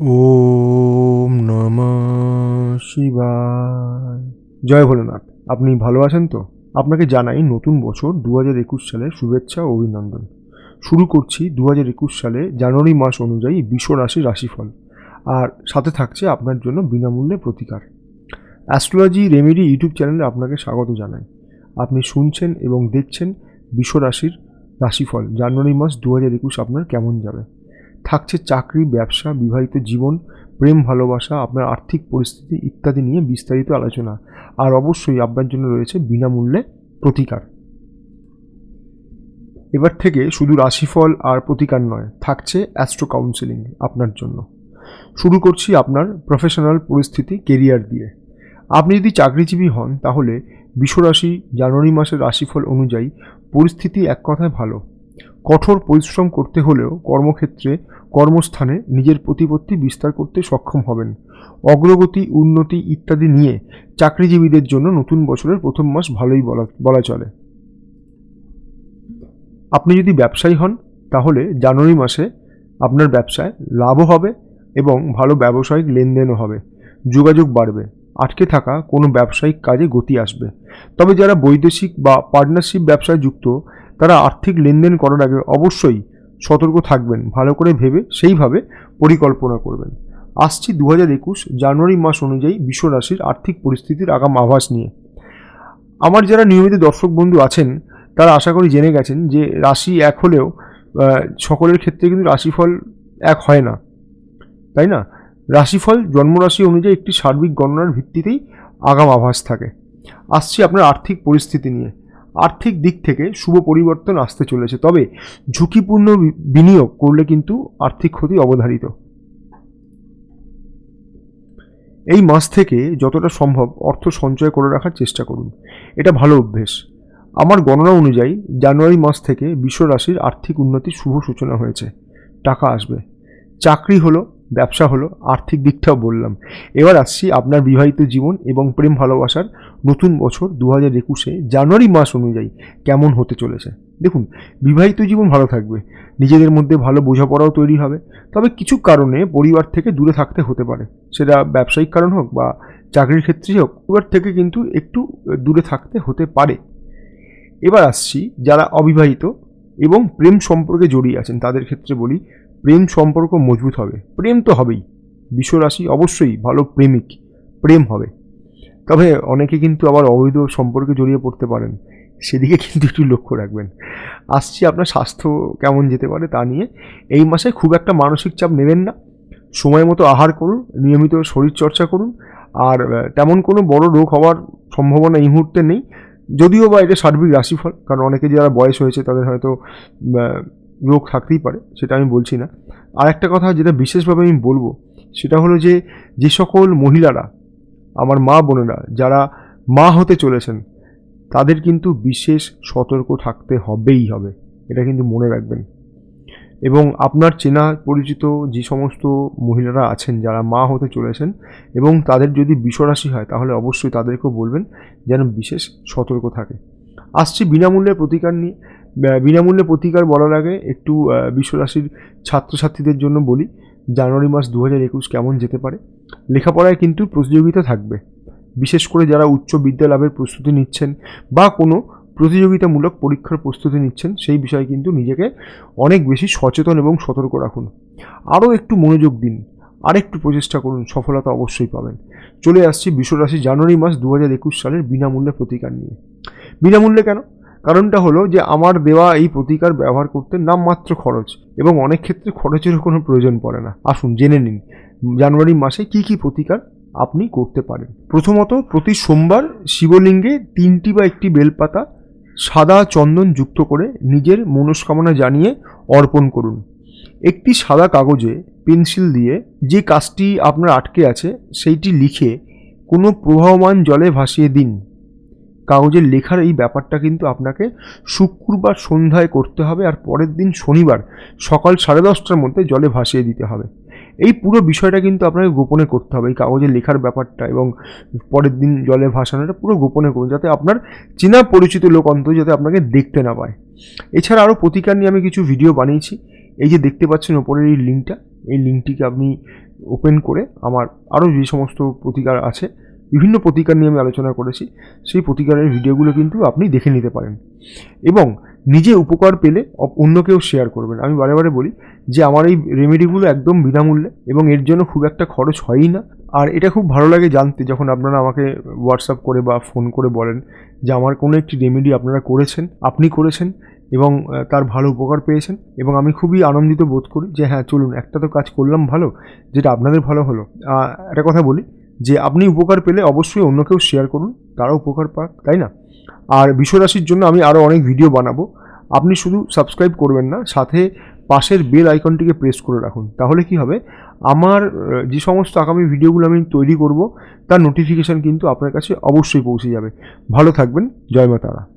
ওম নমঃ শিবায়। জয় ভোলেনাথ, আপনি ভালো আছেন তো? আপনাকে জানাই নতুন বছর দু হাজার একুশ সালের শুভেচ্ছা ও অভিনন্দন। শুরু করছি দু হাজার একুশ সালে জানুয়ারি মাস অনুযায়ী বিশ্ব রাশির রাশিফল, আর সাথে থাকছে আপনার জন্য বিনামূল্যে প্রতিকার। অ্যাস্ট্রোলজি রেমেডি ইউটিউব চ্যানেলে আপনাকে স্বাগত জানাই। আপনি শুনছেন এবং দেখছেন বিশ্ব রাশির রাশিফল, জানুয়ারি মাস দু হাজার একুশ আপনার কেমন যাবে? থাকছে চাকরি, ব্যবসা, বিবাহিত জীবন, প্রেম, ভালোবাসা, আপনার আর্থিক পরিস্থিতি ইত্যাদি নিয়ে বিস্তারিত আলোচনা। আর অবশ্যই আপনার জন্য রয়েছে বিনামূল্যে প্রতিকার। এবার থেকে শুধু রাশিফল আর প্রতিকার নয়, থাকছে অ্যাস্ট্রো কাউন্সেলিং আপনার জন্য। শুরু করছি আপনার প্রফেশনাল পরিস্থিতি, কেরিয়ার দিয়ে। আপনি যদি চাকরিজীবী হন, তাহলে বিশ্বরাশি জানুয়ারি মাসের রাশিফল অনুযায়ী পরিস্থিতি এক কথায় ভালো। কঠোর পরিশ্রম করতে হলেও কর্মক্ষেত্রে কর্মস্থানে নিজের প্রতিপত্তি বিস্তার করতে সক্ষম হবেন। অগ্রগতি, উন্নতি ইত্যাদি নিয়ে চাকরিজীবীদের জন্য নতুন বছরের প্রথম মাস ভালোই বলা বলা চলে। আপনি যদি ব্যবসায়ী হন, তাহলে জানুয়ারি মাসে আপনার ব্যবসায় লাভও হবে এবং ভালো ব্যবসায়িক লেনদেনও হবে। যোগাযোগ বাড়বে, আটকে থাকা কোনো ব্যবসায়িক কাজে গতি আসবে। তবে যারা বৈদেশিক বা পার্টনারশিপ ব্যবসায় যুক্ত তারা আর্থিক লেনদেন করার আগে অবশ্যই সতর্ক থাকবেন, ভালো করে ভেবে সেইভাবে পরিকল্পনা করবেন। আসছি দু হাজার একুশ জানুয়ারি মাস অনুযায়ী বিশ্ব রাশির আর্থিক পরিস্থিতির আগাম আভাস নিয়ে। আমার যারা নিয়মিত দর্শক বন্ধু আছেন, তারা আশা করি জেনে গেছেন যে রাশি এক হলেও সকলের ক্ষেত্রে কিন্তু রাশিফল এক হয় না। তাই না? রাশিফল জন্মরাশি অনুযায়ী একটি সার্বিক গণনার ভিত্তিতেই আগাম আভাস থাকে। আসছি আপনার আর্থিক পরিস্থিতি নিয়ে। আর্থিক দিক থেকে শুভ পরিবর্তন আসতে চলেছে। তবে ঝুঁকিপূর্ণ বিনিয়োগ করলে কিন্তু আর্থিক ক্ষতি অবধারিত। এই মাস থেকে যতটা সম্ভব অর্থ সঞ্চয় করে রাখার চেষ্টা করুন। এটা ভালো অভ্যেস। আমার গণনা অনুযায়ী জানুয়ারি মাস থেকে বিশ্ব রাশির আর্থিক উন্নতির শুভ সূচনা হয়েছে। টাকা আসবে। চাকরি হলো ব্যবসা হলো আর্থিক দিকটাও বললাম। এবার আসছি আপনার বিবাহিত জীবন এবং প্রেম ভালোবাসার নতুন বছর দু হাজার একুশে জানুয়ারি মাস অনুযায়ী কেমন হতে চলেছে। দেখুন, বিবাহিত জীবন ভালো থাকবে, নিজেদের মধ্যে ভালো বোঝাপড়াও তৈরি হবে, তবে কিছু কারণে পরিবার থেকে দূরে থাকতে হতে পারে। সেটা ব্যবসায়িক কারণ হোক বা চাকরির ক্ষেত্রেই হোক, পরিবার থেকে কিন্তু একটু দূরে থাকতে হতে পারে। এবার আসছি যারা অবিবাহিত এবং প্রেম সম্পর্কে জড়িয়ে আছেন, তাদের ক্ষেত্রে বলি প্রেম সম্পর্ক মজবুত হবে। প্রেম তো হবেই। বিশ্বরাশি অবশ্যই ভালো প্রেমিক। প্রেম হবে। তবে অনেকে কিন্তু আবার অবৈধ সম্পর্কে জড়িয়ে পড়তে পারেন। সেদিকে কিন্তু একটু লক্ষ্য রাখবেন। আসছি আপনার স্বাস্থ্য কেমন যেতে পারে তা নিয়ে। এই মাসে খুব একটা মানসিক চাপ নেবেন না। সময় মতো আহার করুন, নিয়মিত শরীরচর্চা করুন। আর তেমন কোনো বড় রোগ হওয়ার সম্ভাবনা এই মুহূর্তে নেই। যদিও বা এটা সার্বিক রাশিফল, কারণ অনেকে যারা বয়স হয়েছে তাদের হয়তো রোগ থাকতেই পারে, সেটা আমি বলছি না। আর একটা কথা যেটা বিশেষভাবে আমি বলব, সেটা হলো যে যে সকল মহিলারা, আমার মা বোনেরা, যারা মা হতে চলেছেন, তাদের কিন্তু বিশেষ সতর্ক থাকতে হবেই হবে, এটা কিন্তু মনে রাখবেন। এবং আপনার চেনা পরিচিত যে সমস্ত মহিলারা আছেন, যারা মা হতে চলেছেন, এবং তাদের যদি বিষরাশি হয়, তাহলে অবশ্যই তাদেরকেও বলবেন যেন বিশেষ সতর্ক থাকে। আসছি বিনামূল্যে প্রতিকার নিয়ে বিনামূল্যে প্রতিকার বলার আগে একটু বিশ্বরাশির ছাত্রছাত্রীদের জন্য বলি, জানুয়ারি মাস দু হাজার একুশ কেমন যেতে পারে? লেখাপড়ায় কিন্তু প্রতিযোগিতা থাকবে। বিশেষ করে যারা উচ্চ বিদ্যা লাভের প্রস্তুতি নিচ্ছেন বা কোনো প্রতিযোগিতামূলক পরীক্ষার প্রস্তুতি নিচ্ছেন, সেই বিষয়ে কিন্তু নিজেকে অনেক বেশি সচেতন এবং সতর্ক রাখুন। আরও একটু মনোযোগ দিন, আরেকটু প্রচেষ্টা করুন, সফলতা অবশ্যই পাবেন। চলে আসছি বিশ্বরাশি জানুয়ারি মাস দু হাজার একুশ সালের বিনামূল্যে প্রতিকার নিয়ে। বিনামূল্যে কেন? কারণটা হলো যে আমার দেওয়া এই প্রতিকার ব্যবহার করতে নামমাত্র খরচ এবং অনেক ক্ষেত্রে খরচেরও কোনো প্রয়োজন পড়ে না। আসুন, জেনে নিন, জানুয়ারি মাসে কি কি প্রতিকার আপনি করতে পারেন? প্রথমত, প্রতি সোমবার শিবলিঙ্গে তিনটি বা একটি বেলপাতা সাদা চন্দন যুক্ত করে নিজের মনস্কামনা জানিয়ে অর্পণ করুন। একটি সাদা কাগজে পেন্সিল দিয়ে যে কাজটি আপনার আটকে আছে, সেইটি লিখে কোনো প্রবাহমান জলে ভাসিয়ে দিন। কাগজের লেখার এই ব্যাপারটা কিন্তু আপনাকে শুক্রবার সন্ধ্যায় করতে হবে আর পরের দিন শনিবার সকাল সাড়ে দশটার মধ্যে জলে ভাসিয়ে দিতে হবে। এই পুরো বিষয়টা কিন্তু আপনাকে গোপনে করতে হবে, এই কাগজে লেখার ব্যাপারটা এবং পরের দিন জলে ভাসানোটা পুরো গোপনে করুন যাতে আপনার চেনা পরিচিত লোক অন্তত যাতে আপনাকে দেখতে না পায়। এছাড়া আরও প্রতিকার নিয়ে আমি কিছু ভিডিও বানিয়েছি, এই যে দেখতে পাচ্ছেন ওপরের এই লিঙ্কটা এই লিঙ্কটিকে আপনি ওপেন করে আমার আরও যে সমস্ত প্রতিকার আছে বিভিন্ন প্রতিকার নিয়ে আমি আলোচনা করেছি, সেই প্রতিকারের ভিডিওগুলো কিন্তু আপনি দেখে নিতে পারেন। এবং নিজে উপকার পেলে অন্যকেও শেয়ার করবেন। আমি বারে বারে বলি যে আমার এই রেমেডিগুলো একদম বিনামূল্যে এবং এর জন্য খুব একটা খরচ হয়ই না। আর এটা খুব ভালো লাগে জানতে যখন আপনারা আমাকে হোয়াটসঅ্যাপ করে বা ফোন করে বলেন যে আমার কোনো একটি রেমেডি আপনারা করেছেন, আপনি করেছেন এবং তার ভালো উপকার পেয়েছেন এবং আমি খুবই আনন্দিত বোধ করি যে হ্যাঁ চলুন, একটা তো কাজ করলাম ভালো, যেটা আপনাদের ভালো হলো। একটা কথা বলি যে আপনি উপকার পেলে অবশ্যই অন্য কেউ শেয়ার করুন, তারাও উপকার পাক, তাই না? আর বিশ্বরাশির জন্য আমি আরও অনেক ভিডিও বানাবো। আপনি শুধু সাবস্ক্রাইব করবেন না, সাথে পাশের বেল আইকনটিকে প্রেস করে রাখুন। তাহলে কি হবে? আমার যে সমস্ত আগামী ভিডিওগুলো আমি তৈরি করব, তার নোটিফিকেশান কিন্তু আপনার কাছে অবশ্যই পৌঁছে যাবে। ভালো থাকবেন, জয় মা তারা।